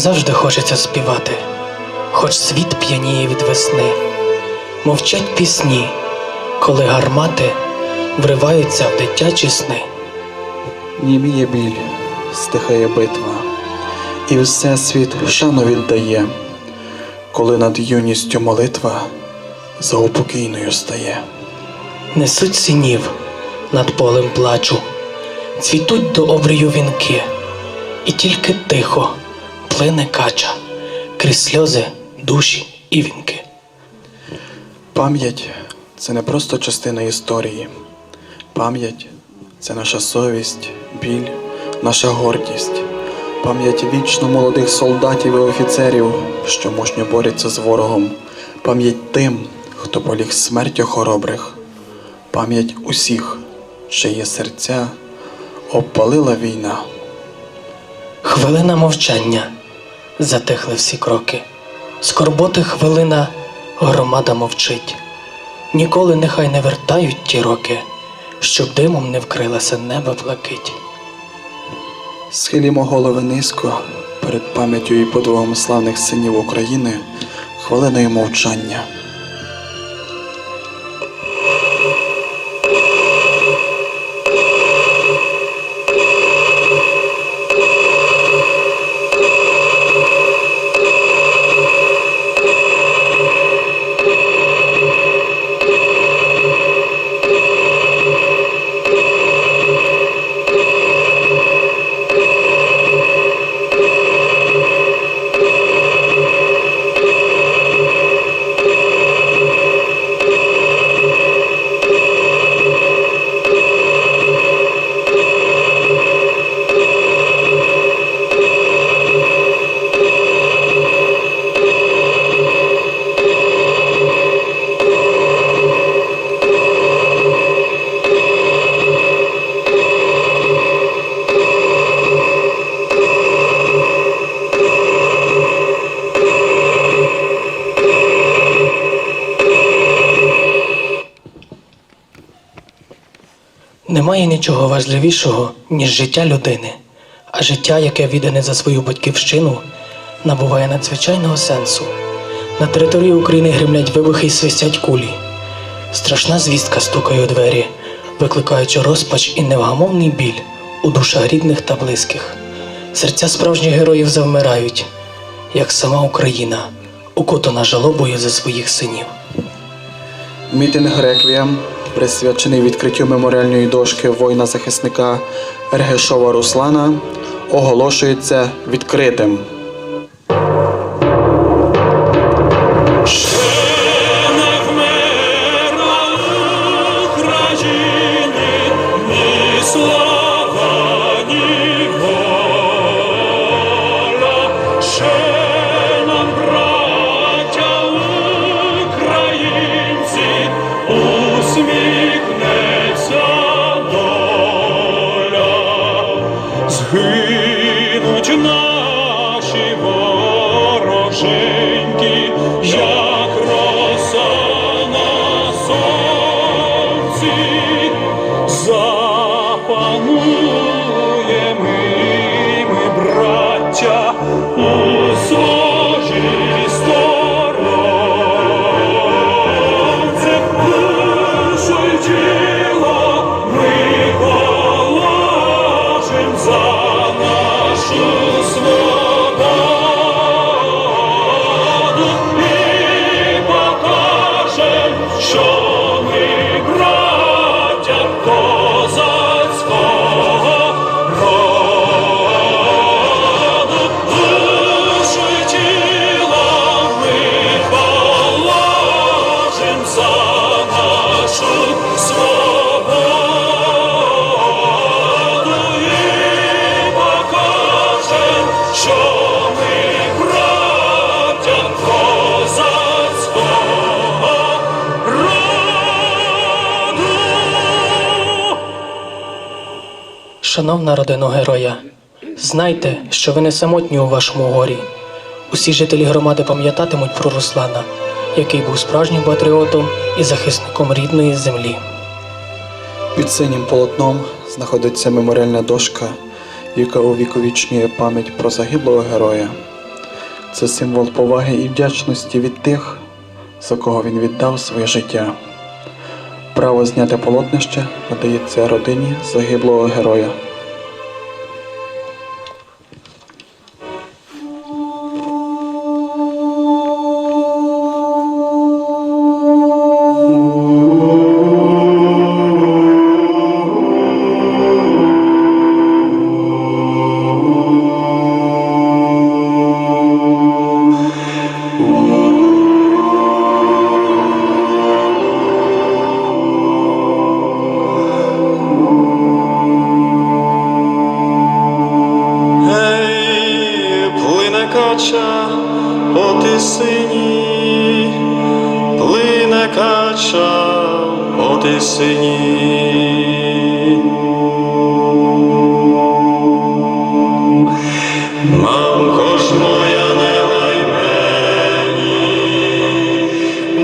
завжди хочеться співати, хоч світ п'яніє від весни, мовчать пісні, коли гармати вриваються в дитячі сни. Німіє біль, стихає битва, і всесвіт шану віддає, коли над юністю молитва заупокійною стає. Несуть синів над полем плачу, цвітуть до обрію вінки, і тільки тихо плине кача крізь сльози, душі і вінки. Пам'ять це не просто частина історії. Пам'ять це наша совість, біль, наша гордість. Пам'ять вічно молодих солдатів і офіцерів, що мужньо борються з ворогом. Пам'ять тим, хто поліг смертю хоробрих. Пам'ять усіх, чиї серця обпалила війна. Хвилина мовчання, затихли всі кроки. Скорботи хвилина, громада мовчить. Ніколи нехай не вертають ті роки, щоб димом не вкрилася небо блакить. Схилімо голови низько перед пам'яттю і подвигом славних синів України хвилиною мовчання. Немає нічого важливішого, ніж життя людини, а життя, яке віддане за свою батьківщину, набуває надзвичайного сенсу. На території України гримлять вибухи і свистять кулі. Страшна звістка стукає у двері, викликаючи розпач і невгамовний біль у душах рідних та близьких. Серця справжніх героїв завмирають, як сама Україна, укутана жалобою за своїх синів. Мітинг Реквієм, присвячений відкриттю меморіальної дошки воїна-захисника Ергешова Руслана, оголошується відкритим. Шановна родино героя, знайте, що ви не самотні у вашому горі. Усі жителі громади пам'ятатимуть про Руслана, який був справжнім патріотом і захисником рідної землі. Під синім полотном знаходиться меморіальна дошка, яка увіковічнює пам'ять про загиблого героя. Це символ поваги і вдячності від тих, за кого він віддав своє життя. Право зняти полотнище надається родині загиблого героя. Кача по тисині. Мамко ж моя, не лай мені,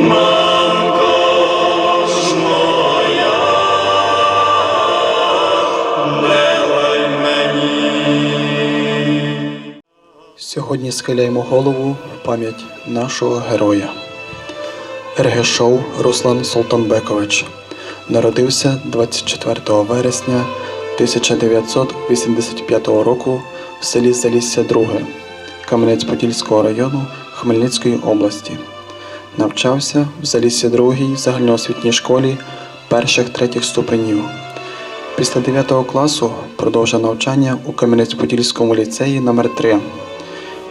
мамко ж моя, не лай мені. Сьогодні схиляємо голову в пам'ять нашого героя. Ергешов Руслан Солтанбекович народився 24 вересня 1985 року в селі Залісся Друге Кам'янець-Подільського району Хмельницької області. Навчався в Залісся Другій загальноосвітній школі перших третіх ступенів. Після 9 класу продовжив навчання у Кам'янець-Подільському ліцеї номер 3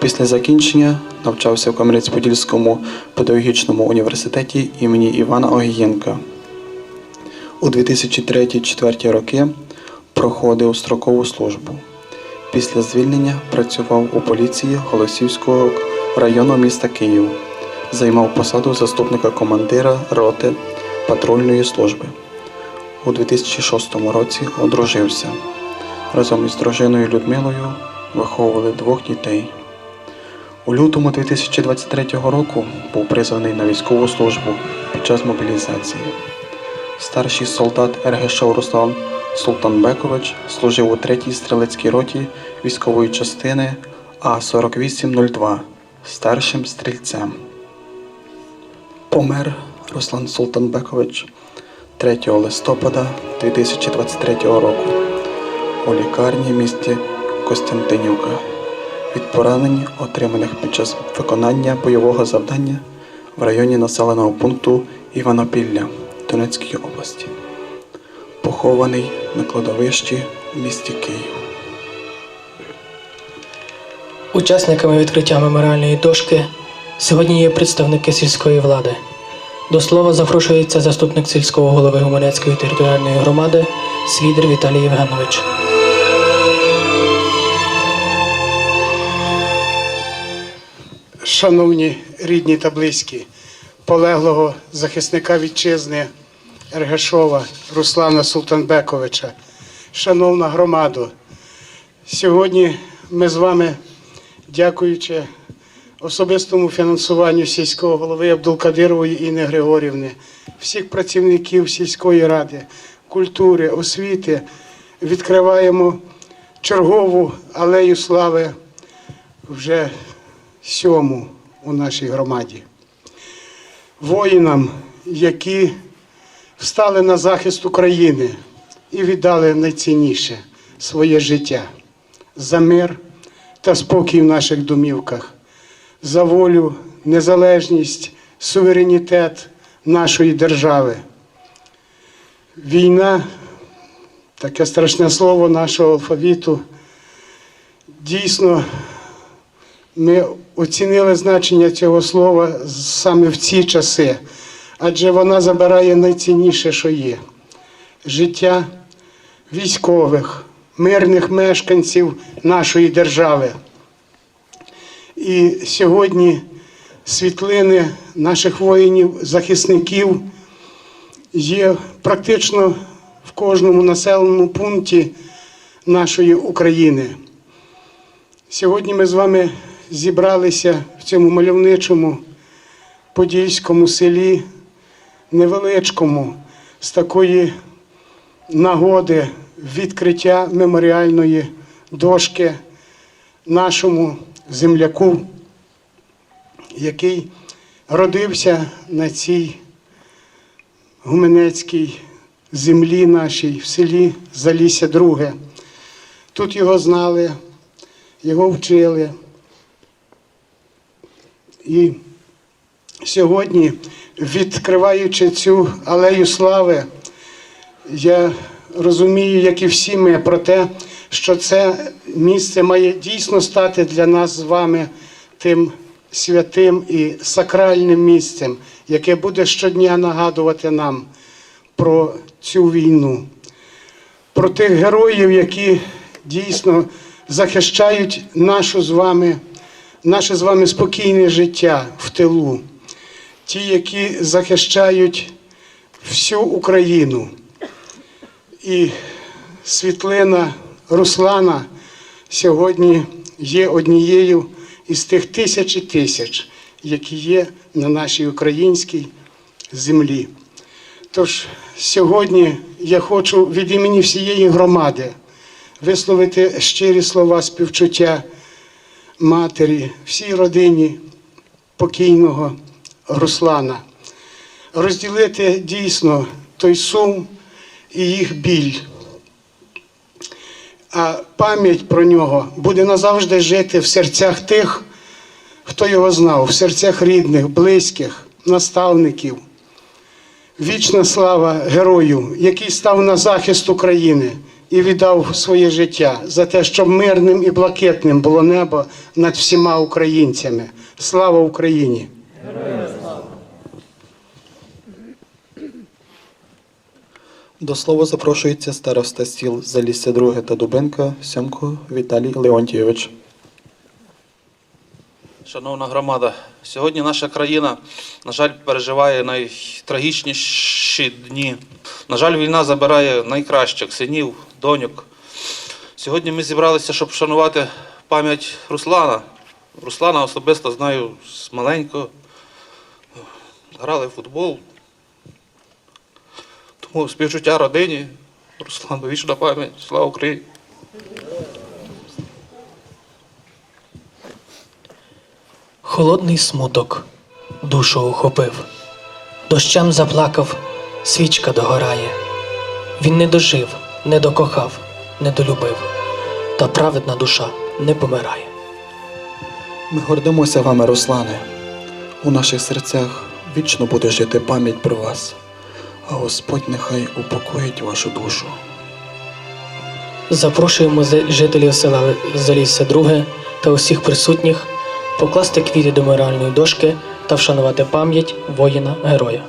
Після закінчення навчався в Кам'янець-Подільському педагогічному університеті імені Івана Огієнка. У 2003-2004 роки проходив строкову службу. Після звільнення працював у поліції Голосівського району міста Київ. Займав посаду заступника командира роти патрульної служби. У 2006 році одружився. Разом із дружиною Людмилою виховували двох дітей. У лютому 2023 року був призваний на військову службу під час мобілізації. Старший солдат Ергешов Руслан Султанбекович служив у 3-й стрілецькій роті військової частини А4802 старшим стрільцем. Помер Руслан Султанбекович 3 листопада 2023 року у лікарні місті Костянтинівка від поранень, отриманих під час виконання бойового завдання в районі населеного пункту Іванопілля Донецької області. Похований на кладовищі в місті Київ. Учасниками відкриття меморіальної дошки сьогодні є представники сільської влади. До слова запрошується заступник сільського голови Гуманецької територіальної громади Свідр Віталій Євгенович. Шановні рідні та близькі, полеглого захисника вітчизни Ергешова Руслана Султанбековича, шановна громадо, сьогодні ми з вами, дякуючи особистому фінансуванню сільського голови Абдулкадирової Інни Григорівни, всіх працівників сільської ради, культури, освіти, відкриваємо чергову алею слави вже сьому у нашій громаді. Воїнам, які встали на захист України і віддали найцінніше своє життя за мир та спокій в наших домівках, за волю, незалежність, суверенітет нашої держави. Війна, таке страшне слово нашого алфавіту, дійсно ми оцінили значення цього слова саме в ці часи, адже вона забирає найцінніше, що є життя військових, мирних мешканців нашої держави. І сьогодні світлини наших воїнів-захисників є практично в кожному населеному пункті нашої України. Сьогодні ми з вами зібралися в цьому мальовничому подільському селі, невеличкому, з такої нагоди відкриття меморіальної дошки нашому земляку, який родився на цій гуменецькій землі нашій, в селі Залісся Друге. Тут його знали, його вчили. І сьогодні, відкриваючи цю алею слави, я розумію, як і всі ми, про те, що це місце має дійсно стати для нас з вами тим святим і сакральним місцем, яке буде щодня нагадувати нам про цю війну, про тих героїв, які дійсно захищають нашу з вами, наше з вами спокійне життя в тилу, ті, які захищають всю Україну. І світлина Руслана сьогодні є однією із тих тисяч і тисяч, які є на нашій українській землі. Тож сьогодні я хочу від імені всієї громади висловити щирі слова співчуття матері, всій родині покійного Руслана, розділити дійсно той сум і їх біль. А пам'ять про нього буде назавжди жити в серцях тих, хто його знав, в серцях рідних, близьких, наставників. Вічна слава герою, який став на захист України і віддав своє життя за те, щоб мирним і блакитним було небо над всіма українцями. Слава Україні! До слова запрошується староста сіл Залісся Друге та Дубинка Сьомко Віталій Леонтійович. Шановна громада, сьогодні наша країна, на жаль, переживає найтрагічніші дні. На жаль, війна забирає найкращих синів, доньок. Сьогодні ми зібралися, щоб вшанувати пам'ять Руслана. Руслана особисто знаю з маленького. Грали в футбол. Тому співчуття родині. Руслан, вічна пам'ять. Слава Україні! Холодний смуток душу охопив, дощем заплакав, свічка догорає. Він не дожив, не докохав, не долюбив, та праведна душа не помирає. Ми гордимося вами, Руслане. У наших серцях вічно буде жити пам'ять про вас, а Господь нехай упокоїть вашу душу. Запрошуємо жителів села Залісся Друге та усіх присутніх покласти квіти до моральної дошки та вшанувати пам'ять воїна-героя.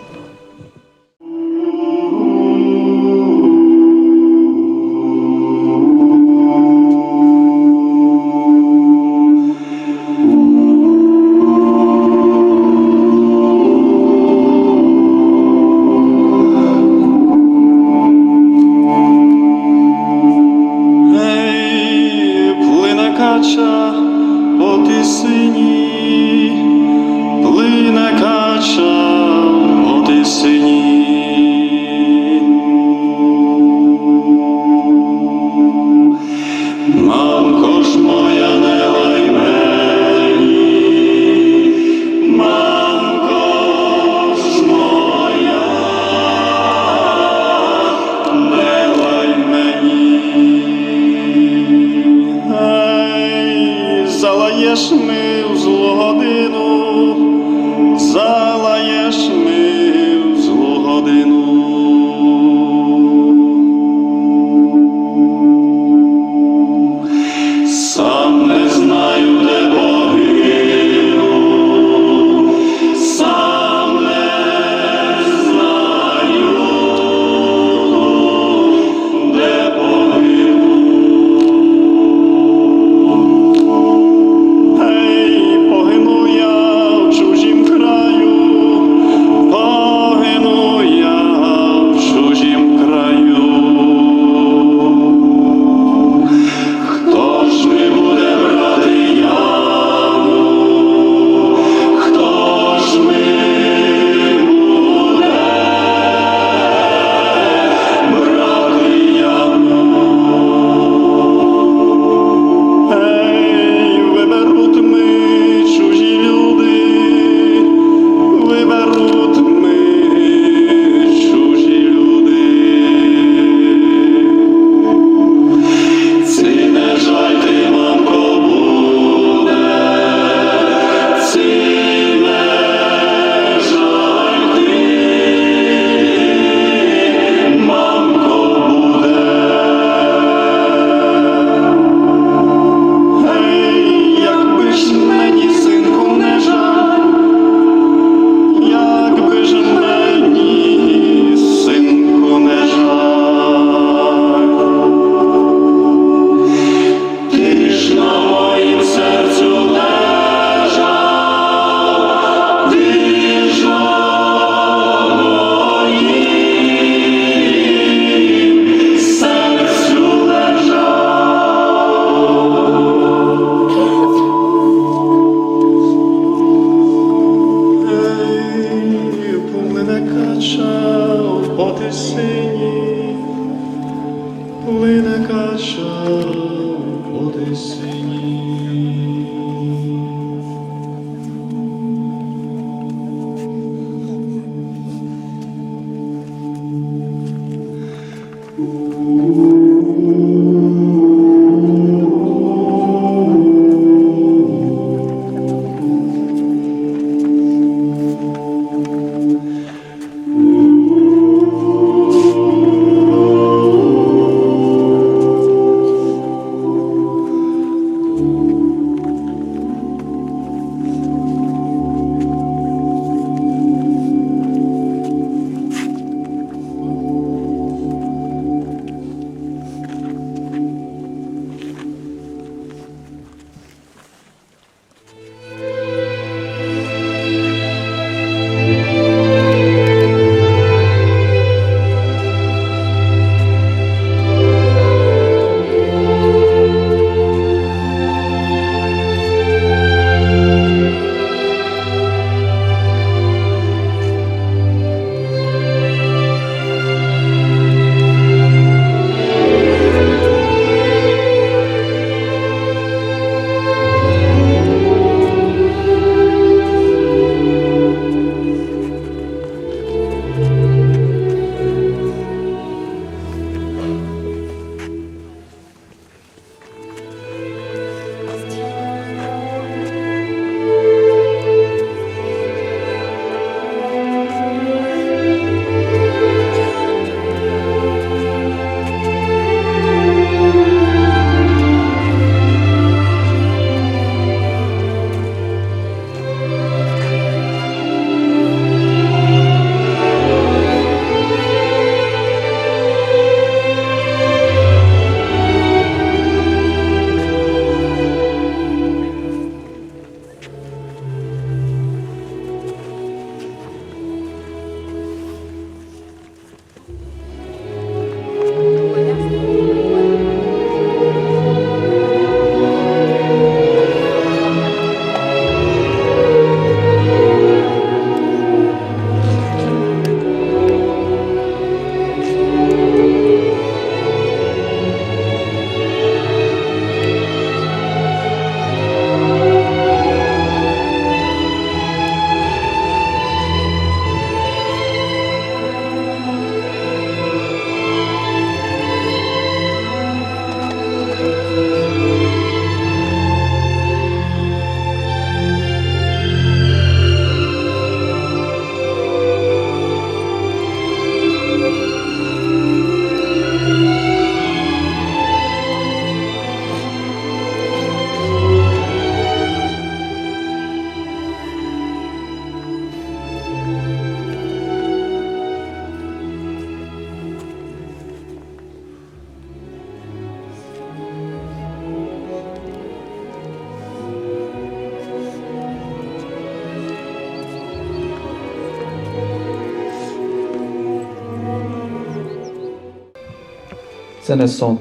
Це не сон,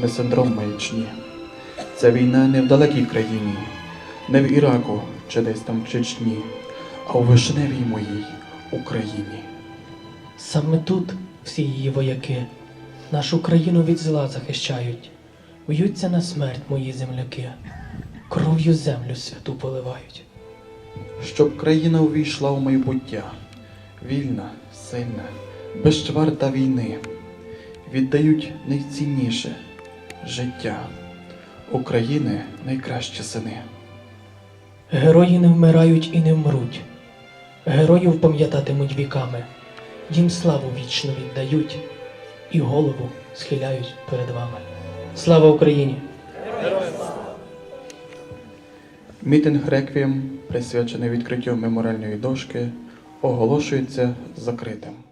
не синдром маячні. Це війна не в далекій країні, не в Іраку чи десь там в Чечні, а у вишневій моїй Україні. Саме тут всі її вояки нашу країну від зла захищають, б'ються на смерть мої земляки, кров'ю землю святу поливають. Щоб країна увійшла у майбуття, вільна, сильна, безчварта війни, віддають найцінніше життя України найкращі сини. Герої не вмирають і не вмруть, героїв пам'ятатимуть віками, їм славу вічно віддають і голову схиляють перед вами. Слава Україні! Мітинг реквієм, присвячений відкриттю меморіальної дошки, оголошується закритим.